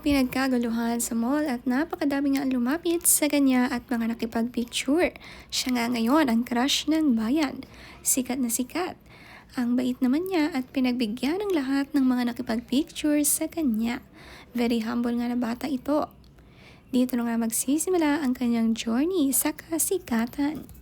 pinagkaguluhan sa mall at napakadami nga ang lumapit sa kanya at mga nakipagpicture. Siya nga ngayon ang crush ng bayan. Sikat na sikat. Ang bait naman niya at pinagbigyan ng lahat ng mga nakipagpicture sa kanya. Very humble nga na bata ito. Dito na nga magsisimula ang kanyang journey sa kasikatan.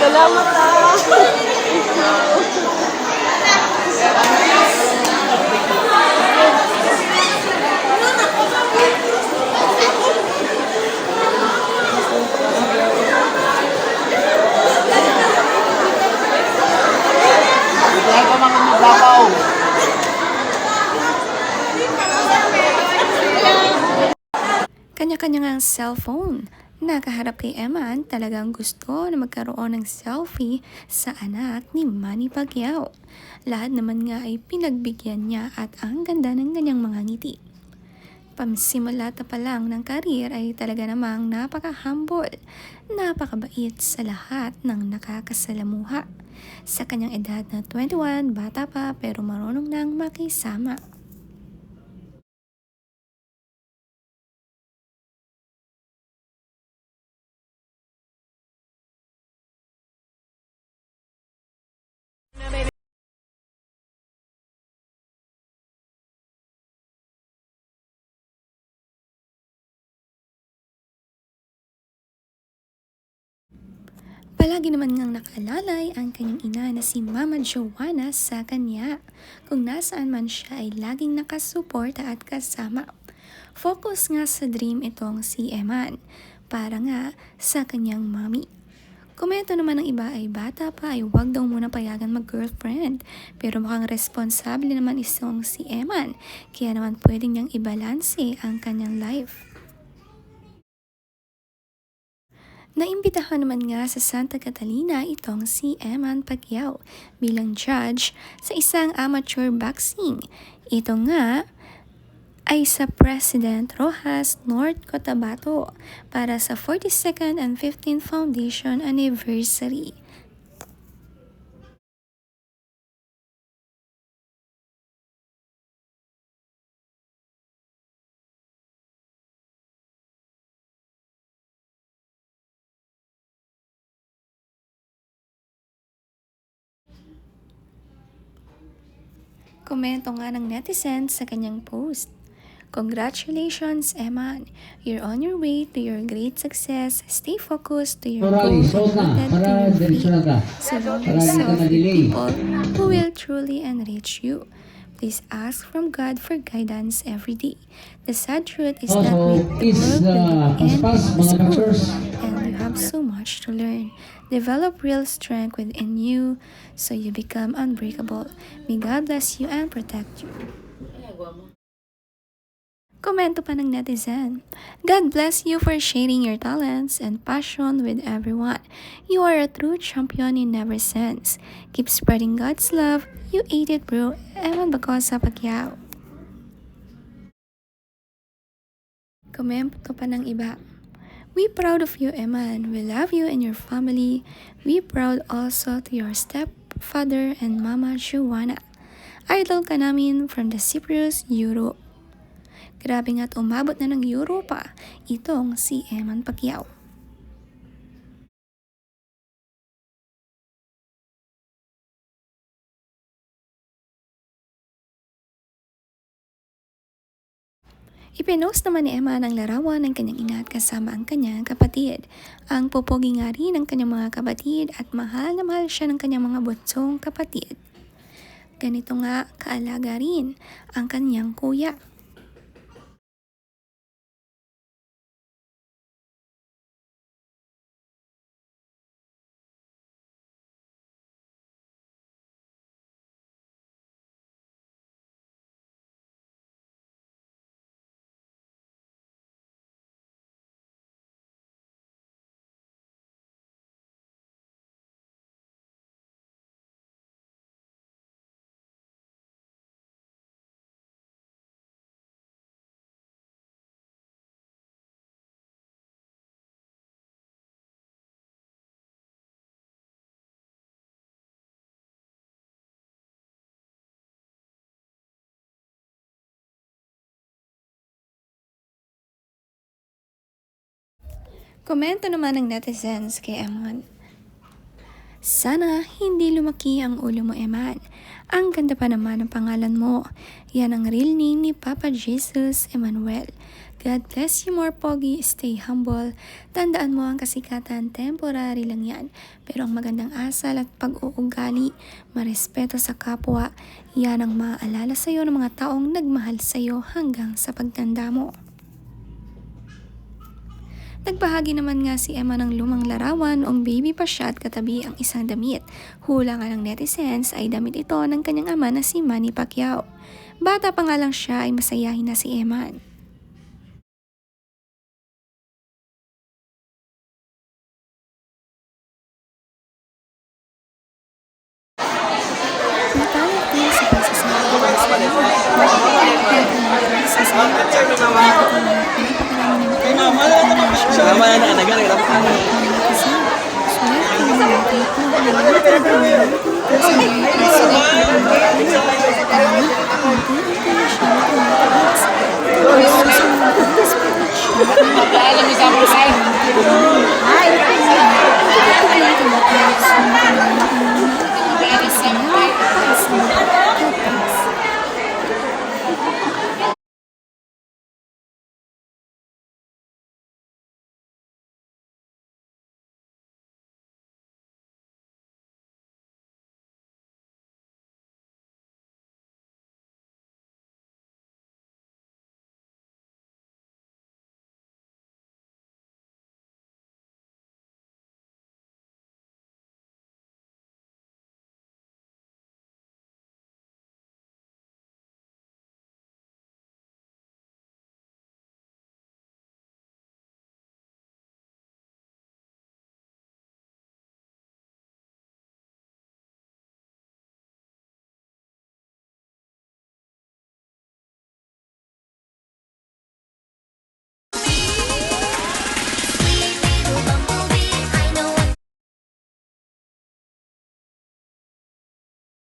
Salamat ah. Kanya-kanya nga ang cellphone. Nakaharap kay Eman, talagang gusto na magkaroon ng selfie sa anak ni Manny Pacquiao. Lahat naman nga ay pinagbigyan niya at ang ganda ng kanyang mga ngiti. Pamsimula pa lang ng karir ay talaga namang napaka-humble, napakabait sa lahat ng nakakasalamuha. Sa kanyang edad na 21, bata pa pero marunong nang makisama. Palagi naman ngang nakaalalay ang kanyang ina na si Mama Joanna sa kanya. Kung nasaan man siya ay laging nakasuporta at kasama. Focus nga sa dream itong si Eman para nga sa kanyang mami. Komento naman ng iba ay bata pa ay wag daw muna payagan mag-girlfriend. Pero mukhang responsable naman isong si Eman. Kaya naman pwedeng niyang ibalanse ang kanyang life. Naimbitahan naman nga sa Santa Catalina itong si Eman Pacquiao bilang judge sa isang amateur boxing. Ito nga ay sa President Rojas North Cotabato para sa 42nd and 15th Foundation Anniversary. Komento nga ng netizen sa kanyang post. Congratulations, Eman. You're on your way to your great success. Stay focused to your Orally, goal and rooted to Para your ka. Surround yourself with people who will truly enrich you. Please ask from God for guidance every day. The sad truth is that Also, with the is world the will end mga school, and you have so much to learn. Develop real strength within you so you become unbreakable. May God bless you and protect you. Komento pa ng netizen. God bless you for sharing your talents and passion with everyone. You are a true champion in never sense. Keep spreading God's love. You ate it, bro. Ewan Bacosa Pacquiao. Komento pa ng iba. We proud of you, Eman. We love you and your family. We proud also to your stepfather and Mama Joanna. Idol ka namin from the Cyprus, Europe. Grabe nga't umabot na ng Europa itong si Eman Pacquiao. Ipinost naman ni Emma ang larawan ng kanyang ina at kasama ang kanyang kapatid. Ang pupogi nga rin ng kanyang mga kapatid at mahal na mahal siya ng kanyang mga bunsong kapatid. Ganito nga kaalaga rin ang kanyang kuya. Komento naman ng netizens kay Emon. Sana hindi lumaki ang ulo mo, Eman. Ang ganda pa naman ng pangalan mo. Yan ang real name ni Papa Jesus Emmanuel. God bless you more, Pogi. Stay humble. Tandaan mo ang kasikatan, temporary lang yan. Pero ang magandang asal at pag-uugali, marespeto sa kapwa, yan ang maaalala sa'yo ng mga taong nagmahal sa'yo hanggang sa pagtanda mo. Nagbahagi naman nga si Emma ng lumang larawan noong baby pa siya at katabi ang isang damit. Hula nga ng netizens ay damit ito ng kanyang ama na si Manny Pacquiao. Bata pa nga lang siya ay masayahin na si Eman. Natalit din sa pagsasabi